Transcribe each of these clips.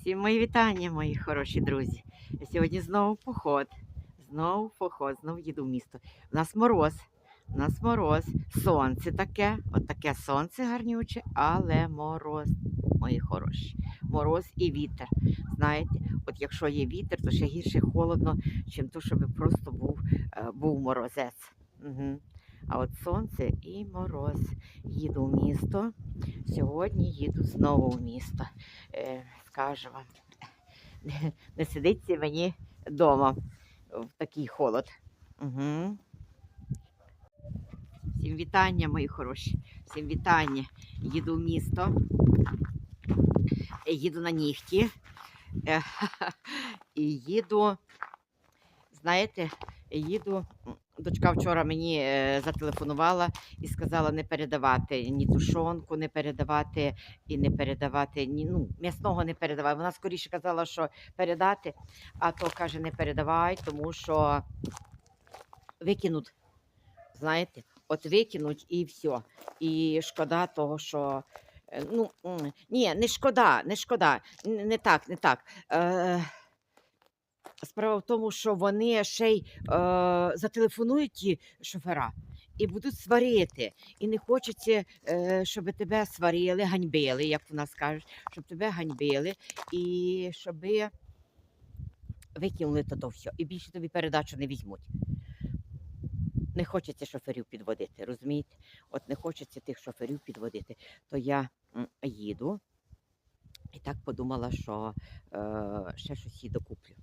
Всім мої вітання, мої хороші друзі. Сьогодні знову поход. Знову поход, знову їду в місто. У нас мороз. У нас мороз. Сонце таке, от таке сонце гарнюче, але мороз, мої хороші. Мороз і вітер. Знаєте, от якщо є вітер, то ще гірше холодно, чим то, щоб просто був, е, був морозець. Угу. А от сонце і мороз. Їду в місто. Сьогодні їду знову в місто. Скажу вам, не, сидиться мені вдома в такий холод. Угу. Всім вітання, мої хороші. Всім вітання. Їду в місто. Їду на нігті. Е, І їду, знаєте, їду. Дочка вчора мені е, зателефонувала і сказала не передавати ні тушонку, не передавати і не передавати ні ну, м'ясного не передавай. Вона скоріше казала, що передати, а то каже, не передавай, тому що викинуть. Знаєте, от викинуть і все. І шкода того, що. е, Ну, ні, не шкода, не шкода. Не так, не так. Е, справа в тому, що вони ще й е, зателефонують ті шофера і будуть сварити. І не хочеться, е, щоб тебе сварили, ганьбили, як у нас кажуть, щоб тебе ганьбили, і щоб викинули то, все. І більше тобі передачу не візьмуть. Не хочеться шоферів підводити, розумієте? От не хочеться тих шоферів підводити. То я їду і так подумала, що е, ще щось їй докуплю.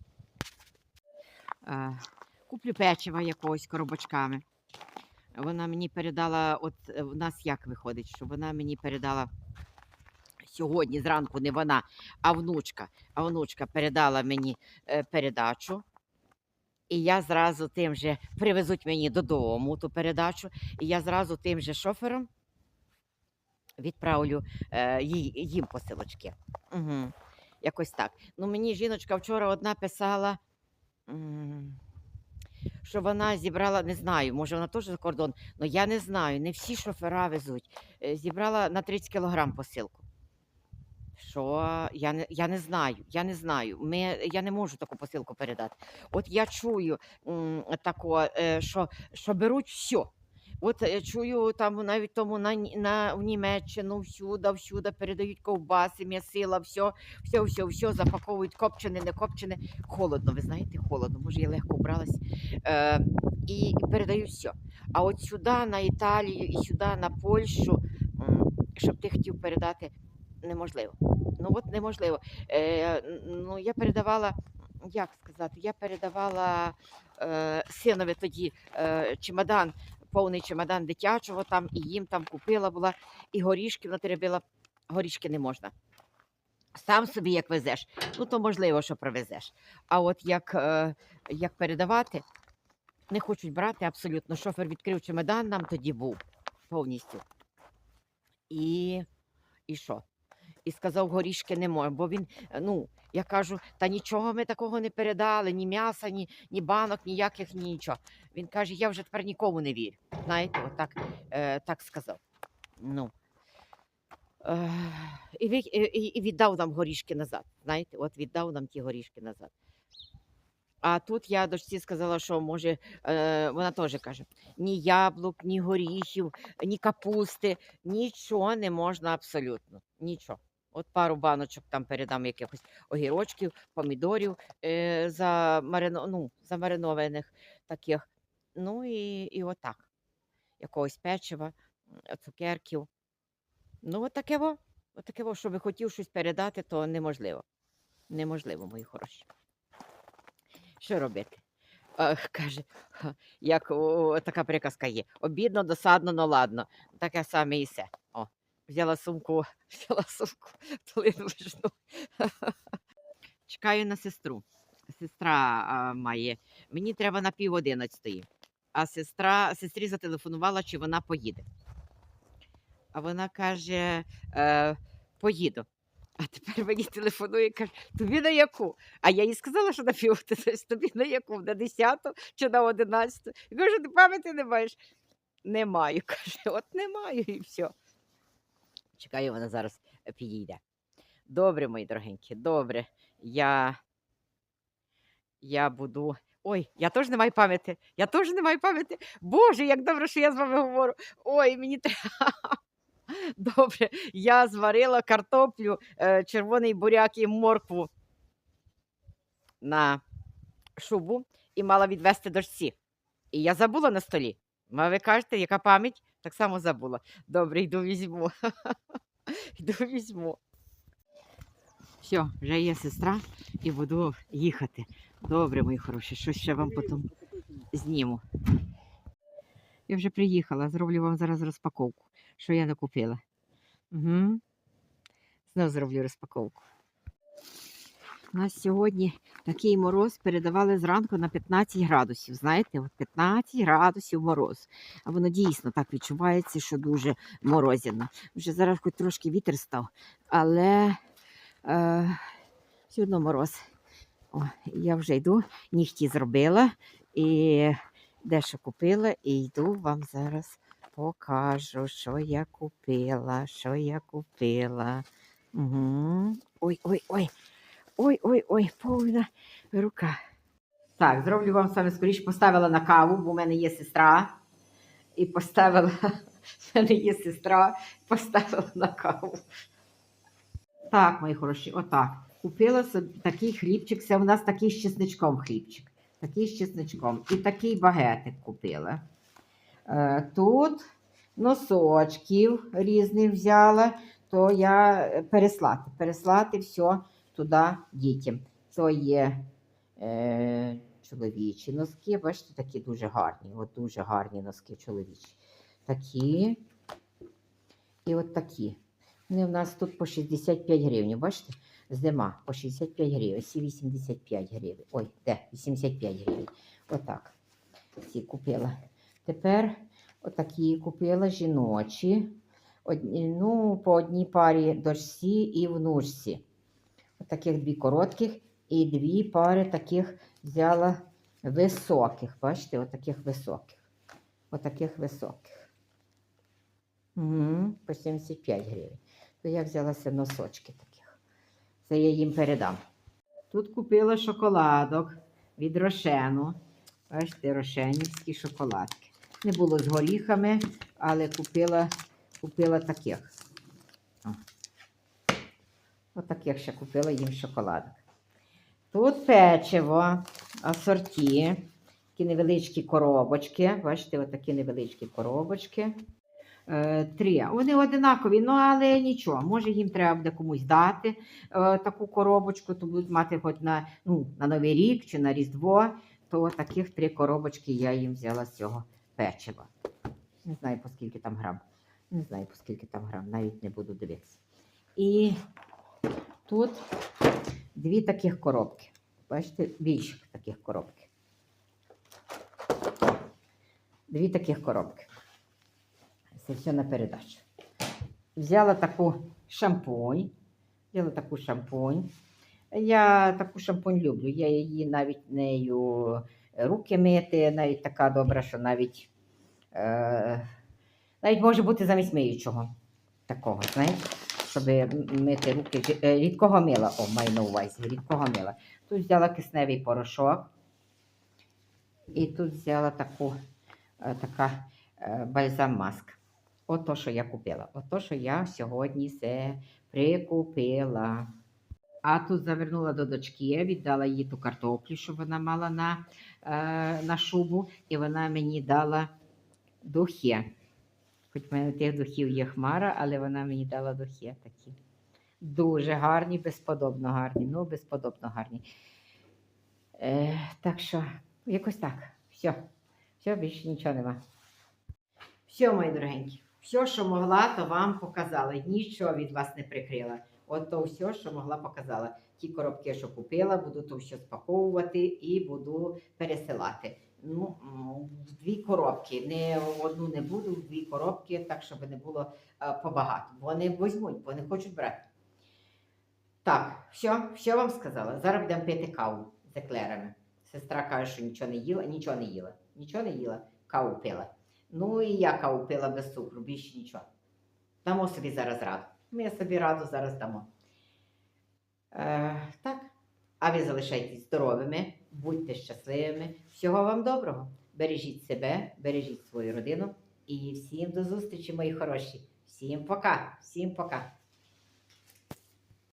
Е, куплю печива якогось коробочками. Вона мені передала, от е, в нас як виходить, що вона мені передала сьогодні зранку, не вона, а внучка. А внучка передала мені е, передачу. І я зразу тим же привезуть мені додому ту передачу, і я зразу тим же шофером відправлю е, їм посилочки. Угу. Якось так. Ну, мені жіночка вчора одна писала, що вона зібрала, не знаю, може вона теж за кордон, але я не знаю, не всі шофера везуть. Е, Зібрала на 30 кілограм посилку. Що я не, я не знаю, я не знаю. Ми, я не можу таку посилку передати. От я чую м, тако, е, що, що беруть все. От е, чую там навіть тому на, на в Німеччину всюди, всюди передають ковбаси, м'ясила, все, все, все, все, запаковують копчене, не копчене. Холодно, ви знаєте, холодно. Може, я легко вбралась. Е, і, і передають все. А от сюди, на Італію і сюди, на Польщу, щоб ти хотів передати, неможливо. Ну от неможливо. Е, ну, я передавала, як сказати, я передавала е, синові тоді е, чемодан, повний чемодан дитячого там, і їм там купила була, і горішки натеребила. Горішки не можна. Сам собі як везеш, ну то можливо, що привезеш. А от як, е, як передавати, не хочуть брати абсолютно. Шофер відкрив чемодан, нам тоді був повністю. І, і що? І сказав, горішки не можна, бо він, е, ну, я кажу, та нічого ми такого не передали, ні м'яса, ні, ні банок, ніяких, ні нічого. Він каже, я вже тепер нікому не вірю. Знаєте, отак е, так сказав. Ну. Е, і, і- і віддав нам горішки назад. Знаєте, от віддав нам ті горішки назад. А тут я дочці сказала, що може, е, вона теж каже: ні яблук, ні горіхів, ні капусти, нічого не можна абсолютно. Нічого. От пару баночок там передам якихось огірочків, помідорів е, замарино, ну, замаринованих таких. Ну і, і отак. Якогось печива, цукерків. Ну, от таке во. От во, що би хотів щось передати, то неможливо. Неможливо, мої хороші. Що робити? А, каже, як о, така приказка є. Обідно, досадно, но ладно. Таке саме і все. Взяла сумку, взяла сумку, долину вижну. Чекаю на сестру. Сестра а, має. Мені треба на пів одинадцятої. А сестра, сестрі зателефонувала, чи вона поїде. А вона каже: е, поїду. А тепер мені телефонує і каже, тобі на яку? А я їй сказала, що на пів, тобі на яку? На 10 чи на 11? Я кажу, ти пам'яті не маєш? Не маю. Каже, от не маю і все. Чекаю, вона зараз е, підійде. Добре, мої дорогенькі, добре. Я, я буду. Ой, я теж не маю пам'яті. Я теж не маю пам'яті. Боже, як добре, що я з вами говорю. Ой, мені треба. Добре, я зварила картоплю, е, червоний буряк і моркву на шубу і мала відвести дочці. І я забула на столі. А ви кажете, яка пам'ять? Так само забула. Добре, йду візьму. Йду візьму. Все, вже є сестра і буду їхати. Добре, мої хороші, щось ще вам потім зніму. Я вже приїхала, зроблю вам зараз розпаковку, що я накупила. Угу. Знов зроблю розпаковку. У нас сьогодні такий мороз передавали зранку на 15 градусів. Знаєте, от 15 градусів мороз. А воно дійсно так відчувається, що дуже морозяно. Вже зараз хоч трошки вітер став, але е, все одно мороз. О, я вже йду, нігті зробила і дещо купила, і йду вам зараз покажу, що я купила, що я купила. Угу. Ой, ой, ой. Ой, ой, ой, повна рука. Так, зроблю вам саме скоріше, поставила на каву, бо в мене є сестра. І поставила, в мене є сестра, поставила на каву. Так, мої хороші, отак. Купила собі такий хлібчик, це у нас такий з чесничком хлібчик. Такий з чесничком. І такий багетик купила. Е, тут носочків різних взяла, то я переслати. Переслати все туди дітям. То є е, чоловічі носки, бачите, такі дуже гарні. От дуже гарні носки чоловічі. Такі і от такі. Вони в нас тут по 65 гривень. Бачите? Зима по 65 гривень, всі 85 гривень. Ой, де? 85 гривень. Отак. Всі купила. Тепер отакі купила жіночі. Одні, ну, по одній парі дочці і внучці. Отаких дві коротких і дві пари таких взяла високих. Бачите, отаких високих. Отаких високих. Угу, по 75 гривень. То я взялася носочки таких. Це я їм передам. Тут купила шоколадок від Рошену. Бачите, рошенівські шоколадки. Не було з горіхами, але купила, купила таких. Отаких ще купила їм шоколадок. Тут печиво, асорті, такі невеличкі коробочки. Бачите, отакі невеличкі коробочки. Е, Три. Вони одинакові, ну але нічого. Може їм треба буде комусь дати е, таку коробочку, то будуть мати хоч на, ну, на Новий рік чи на Різдво. То таких три коробочки я їм взяла з цього печива. Не знаю, по скільки там грам. Не знаю, по скільки там грам, навіть не буду дивитися. І тут дві таких коробки. Бачите, більших таких коробки. Дві таких коробки. Це все на передачу. Взяла таку шампунь. Взяла таку шампунь. Я таку шампунь люблю. Я її навіть нею руки мити, навіть така добра, що навіть, е, навіть може бути замість миючого. Такого, знаєте, щоб мити руки. Е, Рідкого мила, о, маю на увазі, рідкого мила. Тут взяла кисневий порошок. І тут взяла таку, е, така е, бальзам маск. Ото, що я купила. Ото, що я сьогодні це прикупила. А тут завернула до дочки, віддала їй ту картоплю, що вона мала на, на шубу, і вона мені дала духи. Хоч в мене тих духів є хмара, але вона мені дала духи такі. Дуже гарні, безподобно гарні. Ну, безподобно гарні. Е, так що, якось так. Все. Все, більше нічого нема. Все, мої дорогенькі, все, що могла, то вам показала. Нічого від вас не прикрила. От то все, що могла, показала. Ті коробки, що купила, буду то все спаковувати і буду пересилати. Ну, в дві коробки. Не одну не буду, в дві коробки, так, щоб не було е, побагато. Вони візьмуть, бо не хочуть брати. Так, все, все вам сказала. Зараз будемо пити каву з еклерами. Сестра каже, що нічого не їла, нічого не їла. Нічого не їла, каву пила. Ну і я каву пила без цукру, більше нічого. Дамо собі зараз раду. Ми собі раду зараз дамо. Е, так. А ви залишайтесь здоровими, будьте щасливими. Всього вам доброго. Бережіть себе, бережіть свою родину. І всім до зустрічі, мої хороші. Всім пока. Всім пока.